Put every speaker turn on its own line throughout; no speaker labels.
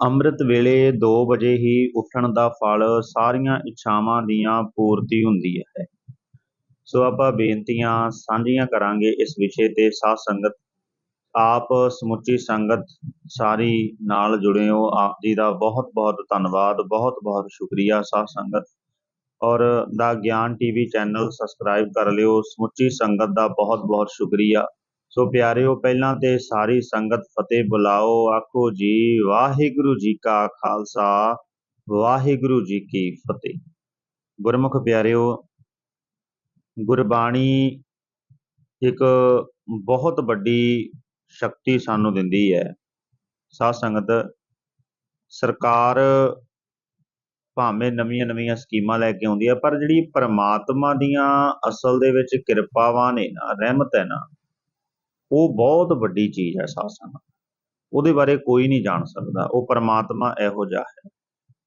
ਅੰਮ੍ਰਿਤ ਵੇਲੇ ਦੋ ਵਜੇ ਹੀ ਉੱਠਣ ਦਾ ਫਲ ਸਾਰੀਆਂ ਇੱਛਾਵਾਂ ਦੀਆਂ ਪੂਰਤੀ ਹੁੰਦੀ ਹੈ। ਸੋ ਆਪਾਂ ਬੇਨਤੀਆਂ ਸਾਂਝੀਆਂ ਕਰਾਂਗੇ ਇਸ ਵਿਸ਼ੇ ਤੇ। ਸਾਧ ਸੰਗਤ, ਆਪ ਸਮੁੱਚੀ ਸੰਗਤ ਸਾਰੀ ਨਾਲ ਜੁੜੇ ਹੋ ਆਪ ਜੀ ਦਾ ਬਹੁਤ ਬਹੁਤ ਧੰਨਵਾਦ ਬਹੁਤ ਬਹੁਤ ਸ਼ੁਕਰੀਆ ਸਾਧ ਸੰਗਤ। ਔਰ ਦਾ ਗਿਆਨ ਟੀਵੀ ਚੈਨਲ ਸਬਸਕ੍ਰਾਈਬ ਕਰ ਲਿਓ। ਸਮੁੱਚੀ ਸੰਗਤ ਦਾ ਬਹੁਤ ਬਹੁਤ ਸ਼ੁਕਰੀਆ। ਸੋ ਪਿਆਰਿਓ, ਪਹਿਲਾਂ ਤੇ ਸਾਰੀ ਸੰਗਤ ਫਤਿਹ ਬੁਲਾਓ। ਆਖੋ ਜੀ, ਵਾਹਿਗੁਰੂ ਜੀ ਕਾ ਖਾਲਸਾ, ਵਾਹਿਗੁਰੂ ਜੀ ਕੀ ਫਤਿਹ। ਗੁਰਮੁਖ ਪਿਆਰਿਓ, ਗੁਰਬਾਣੀ ਇੱਕ ਬਹੁਤ ਵੱਡੀ ਸ਼ਕਤੀ ਸਾਨੂੰ ਦਿੰਦੀ ਹੈ। ਸਾਧ ਸੰਗਤ, ਸਰਕਾਰ ਭਾਵੇਂ ਨਵੀਆਂ ਨਵੀਆਂ ਸਕੀਮਾਂ ਲੈ ਕੇ ਆਉਂਦੀ ਹੈ, ਪਰ ਜਿਹੜੀ ਪਰਮਾਤਮਾ ਦੀਆਂ ਅਸਲ ਦੇ ਵਿੱਚ ਕਿਰਪਾਵਾਂ ਨੇ ਨਾ, ਰਹਿਮਤ ਹੈ ਨਾ ਉਹ ਬਹੁਤ ਵੱਡੀ ਚੀਜ਼ ਹੈ ਸਾਧ ਉਹਦੇ ਬਾਰੇ ਕੋਈ ਨਹੀਂ ਜਾਣ ਸਕਦਾ। ਉਹ ਪਰਮਾਤਮਾ ਇਹੋ ਜਿਹਾ ਹੈ।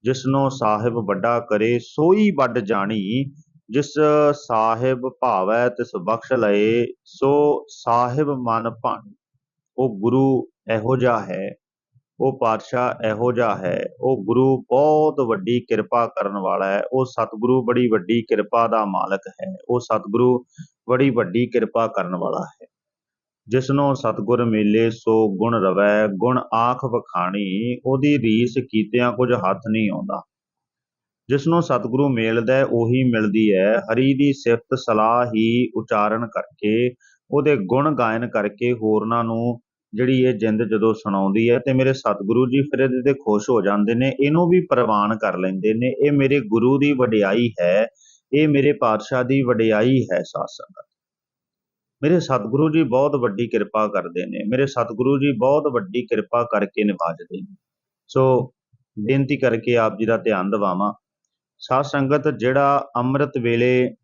ਜਿਸ ਨੂੰ ਸਾਹਿਬ ਵੱਡਾ ਕਰੇ, ਸੋਈ ਵੱਡ ਜਾਣੀ। ਜਿਸ ਸਾਹਿਬ ਭਾਵੈ, ਤਿਸ ਬਖਸ਼ ਲਏ, ਸੋ ਸਾਹਿਬ ਮਨ ਭਾਣੀ। ਉਹ ਗੁਰੂ ਇਹੋ ਜਿਹਾ ਹੈ। ਉਹ ਪਾਤਸ਼ਾਹ ਇਹੋ ਜਿਹਾ ਹੈ। ਉਹ ਗੁਰੂ ਬਹੁਤ ਵੱਡੀ ਕਿਰਪਾ ਕਰਨ ਵਾਲਾ ਹੈ। ਉਹ ਸਤਿਗੁਰੂ ਬੜੀ ਵੱਡੀ ਕਿਰਪਾ ਦਾ ਮਾਲਕ ਹੈ। ਉਹ ਸਤਿਗੁਰੂ ਬੜੀ ਵੱਡੀ ਕਿਰਪਾ ਕਰਨ ਵਾਲਾ ਹੈ। ਜਿਸਨੋਂ ਸਤਗੁਰ ਮੇਲੇ ਸੋ ਗੁਣ ਰਵੈ, ਗੁਣ ਆਖ ਵਖਾਣੀ, ਉਹਦੀ ਰੀਸ ਕੀਤਿਆਂ ਕੁਝ ਹੱਥ ਨਹੀਂ ਆਉਂਦਾ। ਜਿਸਨੂੰ ਸਤਿਗੁਰੂ ਮਿਲਦਾ, ਉਹੀ ਮਿਲਦੀ ਹੈ ਹਰੀ ਦੀ ਸਿਫਤ ਸਲਾਹ ਹੀ ਉਚਾਰਨ ਕਰਕੇ, ਉਹਦੇ ਗੁਣ ਗਾਇਨ ਕਰਕੇ ਹੋਰਨਾਂ ਨੂੰ ਜਿਹੜੀ ਇਹ ਜਿੰਦ ਜਦੋਂ ਸੁਣਾਉਂਦੀ ਹੈ ਤੇ ਮੇਰੇ ਸਤਿਗੁਰੂ ਜੀ ਫਿਰ ਇਹਦੇ ਤੇ ਖੁਸ਼ ਹੋ ਜਾਂਦੇ ਨੇ, ਇਹਨੂੰ ਵੀ ਪ੍ਰਵਾਨ ਕਰ ਲੈਂਦੇ ਨੇ। ਇਹ ਮੇਰੇ ਗੁਰੂ ਦੀ ਵਡਿਆਈ ਹੈ, ਇਹ ਮੇਰੇ ਪਾਤਸ਼ਾਹ ਦੀ ਵਡਿਆਈ ਹੈ, ਸਾਧ ਸੰਗਤ। ਮੇਰੇ ਸਤਿਗੁਰੂ ਜੀ ਬਹੁਤ ਵੱਡੀ ਕਿਰਪਾ ਕਰਦੇ ਨੇ, ਮੇਰੇ ਸਤਿਗੁਰੂ ਜੀ ਬਹੁਤ ਵੱਡੀ ਕਿਰਪਾ ਕਰਕੇ ਨਿਵਾਜਦੇ ਨੇ। ਸੋ ਬੇਨਤੀ ਕਰਕੇ ਆਪ ਜੀ ਦਾ ਧਿਆਨ ਦਿਵਾਵਾਂ। ਸਾਧ ਸੰਗਤ, ਜਿਹੜਾ ਅੰਮ੍ਰਿਤ ਵੇਲੇ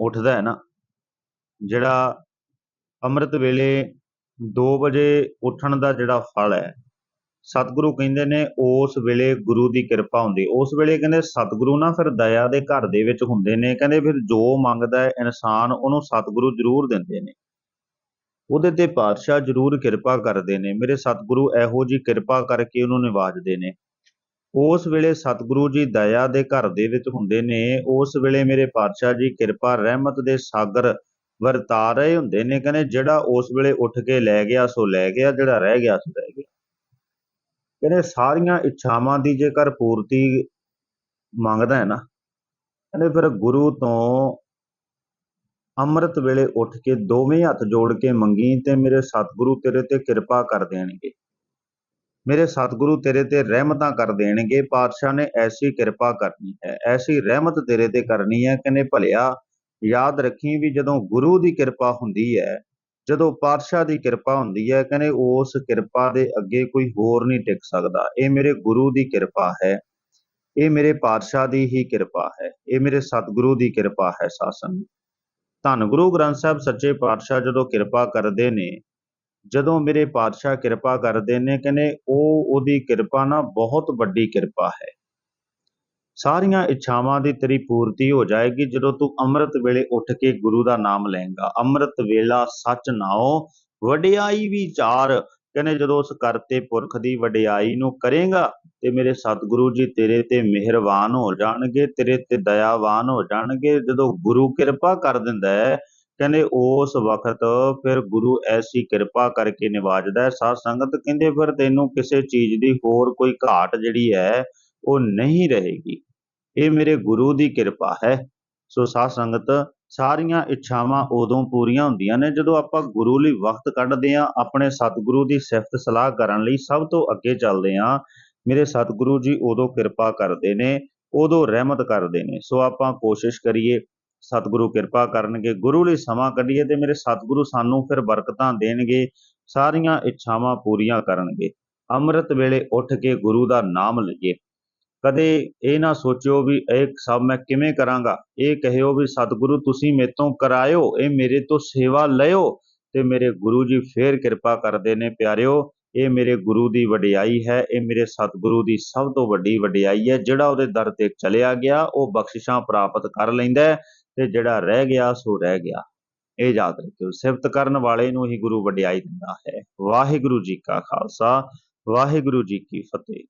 ਉੱਠਦਾ ਹੈ ਨਾ, ਜਿਹੜਾ ਅੰਮ੍ਰਿਤ ਵੇਲੇ 2 ਵਜੇ ਉੱਠਣ ਦਾ ਜਿਹੜਾ ਫਲ ਹੈ ਸਤਿਗੁਰੂ ਕਹਿੰਦੇ ਨੇ, ਉਸ ਵੇਲੇ ਗੁਰੂ ਦੀ ਕਿਰਪਾ ਹੁੰਦੀ। ਉਸ ਵੇਲੇ ਕਹਿੰਦੇ ਸਤਿਗੁਰੂ ਨਾ ਫਿਰ ਦਇਆ ਦੇ ਘਰ ਦੇ ਵਿੱਚ ਹੁੰਦੇ ਨੇ। ਕਹਿੰਦੇ ਫਿਰ ਜੋ ਮੰਗਦਾ ਹੈ ਇਨਸਾਨ ਉਹਨੂੰ ਸਤਿਗੁਰੂ ਜ਼ਰੂਰ ਦਿੰਦੇ ਨੇ। ਉਹਦੇ ਤੇ ਪਾਤਸ਼ਾਹ ਜ਼ਰੂਰ ਕਿਰਪਾ ਕਰਦੇ ਨੇ। ਮੇਰੇ ਸਤਿਗੁਰੂ ਇਹੋ ਜੀ ਕਿਰਪਾ ਕਰਕੇ ਉਹਨੂੰ ਨਿਵਾਜਦੇ ਨੇ। ਉਸ ਵੇਲੇ ਸਤਿਗੁਰੂ ਜੀ ਦਇਆ ਦੇ ਘਰ ਦੇ ਵਿੱਚ ਹੁੰਦੇ ਨੇ। ਉਸ ਵੇਲੇ ਮੇਰੇ ਪਾਤਸ਼ਾਹ ਜੀ ਕਿਰਪਾ ਰਹਿਮਤ ਦੇ ਸਾਗਰ ਵਰਤਾ ਰਹੇ ਹੁੰਦੇ ਨੇ। ਕਹਿੰਦੇ ਜਿਹੜਾ ਉਸ ਵੇਲੇ ਉੱਠ ਕੇ ਲੈ ਗਿਆ, ਸੋ ਲੈ ਗਿਆ, ਜਿਹੜਾ ਰਹਿ ਗਿਆ, ਸੋ ਰਹਿ ਗਿਆ। ਕਹਿੰਦੇ ਸਾਰੀਆਂ ਇੱਛਾਵਾਂ ਦੀ ਜੇਕਰ ਪੂਰਤੀ ਮੰਗਦਾ ਹੈ ਨਾ, ਕਹਿੰਦੇ ਫਿਰ ਗੁਰੂ ਤੋਂ ਅੰਮ੍ਰਿਤ ਵੇਲੇ ਉੱਠ ਕੇ ਦੋਵੇਂ ਹੱਥ ਜੋੜ ਕੇ ਮੰਗੀ ਤੇ ਮੇਰੇ ਸਤਿਗੁਰੂ ਤੇਰੇ ਤੇ ਕਿਰਪਾ ਕਰ ਦੇਣਗੇ। ਮੇਰੇ ਸਤਿਗੁਰੂ ਤੇਰੇ ਤੇ ਰਹਿਮਤਾਂ ਕਰ ਦੇਣਗੇ, ਪਾਤਸ਼ਾਹ ਨੇ ਐਸੀ ਕਿਰਪਾ ਕਰਨੀ ਹੈ, ਐਸੀ ਰਹਿਮਤ ਤੇਰੇ ਤੇ ਕਰਨੀ ਹੈ, ਕਹਿੰਦੇ ਭਲਿਆ, ਯਾਦ ਰੱਖੀ ਵੀ ਜਦੋਂ ਗੁਰੂ ਦੀ ਕਿਰਪਾ ਹੁੰਦੀ ਹੈ ਜਦੋਂ ਪਾਤਸ਼ਾਹ ਦੀ ਕਿਰਪਾ ਹੁੰਦੀ ਹੈ, ਕਹਿੰਦੇ ਉਸ ਕਿਰਪਾ ਦੇ ਅੱਗੇ ਕੋਈ ਹੋਰ ਨਹੀਂ ਟਿਕ ਸਕਦਾ। ਇਹ ਮੇਰੇ ਗੁਰੂ ਦੀ ਕਿਰਪਾ ਹੈ। ਇਹ ਮੇਰੇ ਪਾਤਸ਼ਾਹ ਦੀ ਹੀ ਕਿਰਪਾ ਹੈ। ਇਹ ਮੇਰੇ ਸਤਿਗੁਰੂ ਦੀ ਕਿਰਪਾ ਹੈ ਸਾਸਨ। ਧੰਨ ਗੁਰੂ ਗ੍ਰੰਥ ਸਾਹਿਬ, ਸੱਚੇ ਪਾਤਸ਼ਾਹ ਜਦੋਂ ਕਿਰਪਾ ਕਰਦੇ ਨੇ, ਜਦੋਂ ਮੇਰੇ ਪਾਤਸ਼ਾਹ ਕਿਰਪਾ ਕਰਦੇ ਨੇ, ਕਹਿੰਦੇ ਉਹ ਉਹਦੀ ਕਿਰਪਾ ਨਾ ਬਹੁਤ ਵੱਡੀ ਕਿਰਪਾ ਹੈ। ਸਾਰੀਆਂ ਇੱਛਾਵਾਂ ਦੀ ਤੇਰੀ ਪੂਰਤੀ ਹੋ ਜਾਏਗੀ ਜਦੋਂ ਤੂੰ ਅੰਮ੍ਰਿਤ ਵੇਲੇ ਉੱਠ ਕੇ ਗੁਰੂ ਦਾ ਨਾਮ ਲਏਗਾ। ਅੰਮ੍ਰਿਤ ਵੇਲਾ ਸੱਚ ਨਾਓ ਵਡਿਆਈ ਵਿਚਾਰ ਕਹਿੰਦੇ ਜਦੋਂ ਉਸ ਕਰਤੇ ਪੁਰਖ ਦੀ ਵਡਿਆਈ ਨੂੰ ਕਰੇਗਾ ਤੇ ਮੇਰੇ ਸਤਿਗੁਰੂ ਜੀ ਤੇਰੇ ਤੇ ਮਿਹਰਬਾਨ ਹੋ ਜਾਣਗੇ, ਤੇਰੇ ਤੇ ਦਇਆਵਾਨ ਹੋ ਜਾਣਗੇ। ਜਦੋਂ ਗੁਰੂ ਕਿਰਪਾ ਕਰ ਦਿੰਦਾ ਹੈ, ਕਹਿੰਦੇ ਉਸ ਵਕਤ ਫਿਰ ਗੁਰੂ ਐਸੀ ਕਿਰਪਾ ਕਰਕੇ ਨਿਵਾਜਦਾ ਹੈ। ਸਾਧ ਸੰਗਤ ਕਹਿੰਦੇ, ਫਿਰ ਤੈਨੂੰ ਕਿਸੇ ਚੀਜ਼ ਦੀ ਹੋਰ ਕੋਈ ਘਾਟ ਜਿਹੜੀ ਹੈ, ਉਹ ਨਹੀਂ ਰਹੇਗੀ। ਇਹ ਮੇਰੇ ਗੁਰੂ ਦੀ ਕਿਰਪਾ ਹੈ। ਸੋ ਸਾਧ ਸੰਗਤ, ਸਾਰੀਆਂ ਇੱਛਾਵਾਂ ਉਦੋਂ ਪੂਰੀਆਂ ਹੁੰਦੀਆਂ ਨੇ ਜਦੋਂ ਆਪਾਂ ਗੁਰੂ ਲਈ ਵਕਤ ਕੱਢਦੇ ਆਂ ਆਪਣੇ ਸਤਿਗੁਰੂ ਦੀ ਸਿਫਤ ਸਲਾਹ ਕਰਨ ਲਈ ਸਭ ਤੋਂ ਅੱਗੇ ਚੱਲਦੇ ਆਂ ਮੇਰੇ ਸਤਿਗੁਰੂ ਜੀ ਉਦੋਂ ਕਿਰਪਾ ਕਰਦੇ ਨੇ, ਉਦੋਂ ਰਹਿਮਤ ਕਰਦੇ ਨੇ। ਸੋ ਆਪਾਂ ਕੋਸ਼ਿਸ਼ ਕਰੀਏ, ਸਤਿਗੁਰੂ ਕਿਰਪਾ ਕਰਨਗੇ, ਗੁਰੂ ਲਈ ਸਮਾਂ ਕੱਢੀਏ ਤੇ ਮੇਰੇ ਸਤਿਗੁਰੂ ਸਾਨੂੰ ਫਿਰ ਬਰਕਤਾਂ ਦੇਣਗੇ, ਸਾਰੀਆਂ ਇੱਛਾਵਾਂ ਪੂਰੀਆਂ ਕਰਨਗੇ। ਅੰਮ੍ਰਿਤ ਵੇਲੇ ਉੱਠ ਕੇ ਗੁਰੂ ਦਾ ਨਾਮ ਲਈਏ। ਕਦੇ ਇਹ ਨਾ ਸੋਚਿਓ ਵੀ ਇਹ ਸਭ ਮੈਂ ਕਿਵੇਂ ਕਰਾਂਗਾ। ਇਹ ਕਹਿਓ ਵੀ, ਸਤਿਗੁਰੂ, ਤੁਸੀਂ ਮੇਰੇ ਤੋਂ ਕਰਾਇਓ, ਇਹ ਮੇਰੇ ਤੋਂ ਸੇਵਾ ਲਿਓ ਤੇ ਮੇਰੇ ਗੁਰੂ ਜੀ ਫੇਰ ਕਿਰਪਾ ਕਰਦੇ ਨੇ, ਪਿਆਰਿਓ। ਇਹ ਮੇਰੇ ਗੁਰੂ ਦੀ ਵਡਿਆਈ ਹੈ, ਇਹ ਮੇਰੇ ਸਤਿਗੁਰੂ ਦੀ ਸਭ ਤੋਂ ਵੱਡੀ ਵਡਿਆਈ ਹੈ। ਜਿਹੜਾ ਉਹਦੇ ਦਰ ਤੇ ਚਲਿਆ ਗਿਆ, ਉਹ ਬਖਸ਼ਿਸ਼ਾਂ ਪ੍ਰਾਪਤ ਕਰ ਲੈਂਦਾ ਤੇ ਜਿਹੜਾ ਰਹਿ ਗਿਆ, ਸੋ ਰਹਿ ਗਿਆ। ਇਹ ਯਾਦ ਰੱਖਿਓ, ਸਿਫਤ ਕਰਨ ਵਾਲੇ ਨੂੰ ਹੀ ਗੁਰੂ ਵਡਿਆਈ ਦਿੰਦਾ ਹੈ। ਵਾਹਿਗੁਰੂ ਜੀ ਕਾ ਖਾਲਸਾ, ਵਾਹਿਗੁਰੂ ਜੀ ਕੀ ਫਤਿਹ।